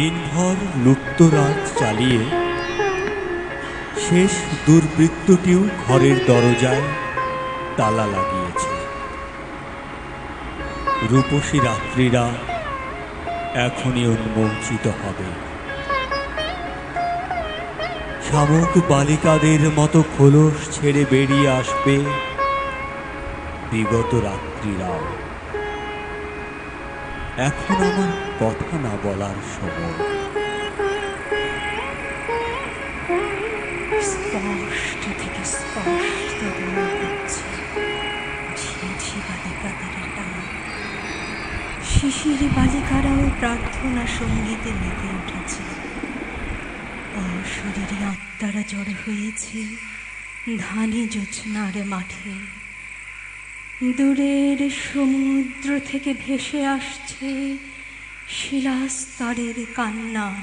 দিনভর লুপ্তরাজ চালিয়ে শেষ দুর্বৃত্তটিও ঘরের দরজায় তালা লাগিয়েছে। রূপসী রাত্রিরা এখনই উন্মোচিত হবে। শামুক বালিকাদের মতো খোলস ছেড়ে বেরিয়ে আসবে বিগত রাত্রিরাও। এখন আমার কথা না বলার সময়। স্পষ্ট থেকে স্পষ্ট শিশির বালিকারাও প্রার্থনা সঙ্গীতে মেতে উঠেছে। অশরীরী আত্মারা জড়ো হয়েছে। ধানি জোছনার মাঠে। দূরের সমুদ্র থেকে ভেসে আসছে শিলাস্তরের কান্না,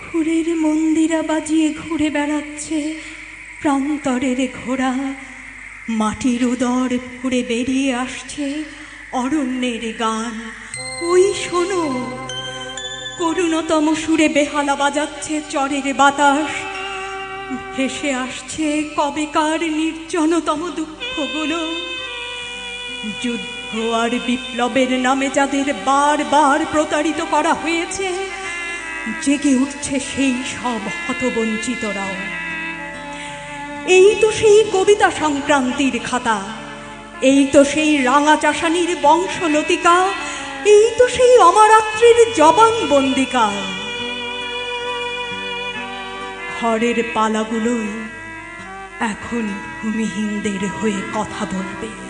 খুরের মন্দিরা বাজিয়ে ঘুরে বেড়াচ্ছে প্রান্তরের ঘোড়া, মাটির উদর ফুড়ে বেরিয়ে আসছে অরণ্যের গান। ওই শোনো, করুণতম সুরে বেহালা বাজাচ্ছে চরের বাতাস। ভেসে আসছে কবেকার নির্জনতম দুঃখগুলো যুদ্ধ আর বিপ্লবের নামে যাদের বারবার প্রতারিত করা হয়েছে, জেগে উঠছে সেই সব হতবঞ্চিতরাও। এই তো সেই কবিতা সংক্রান্তির খাতা, এই তো সেই রাঙা চাষানির বংশলতিকা, এই তো সেই অমরাত্রির জবান বন্দিকা। ঘরের পালাগুলোই এখন ভূমিহীনদের হয়ে কথা বলবে।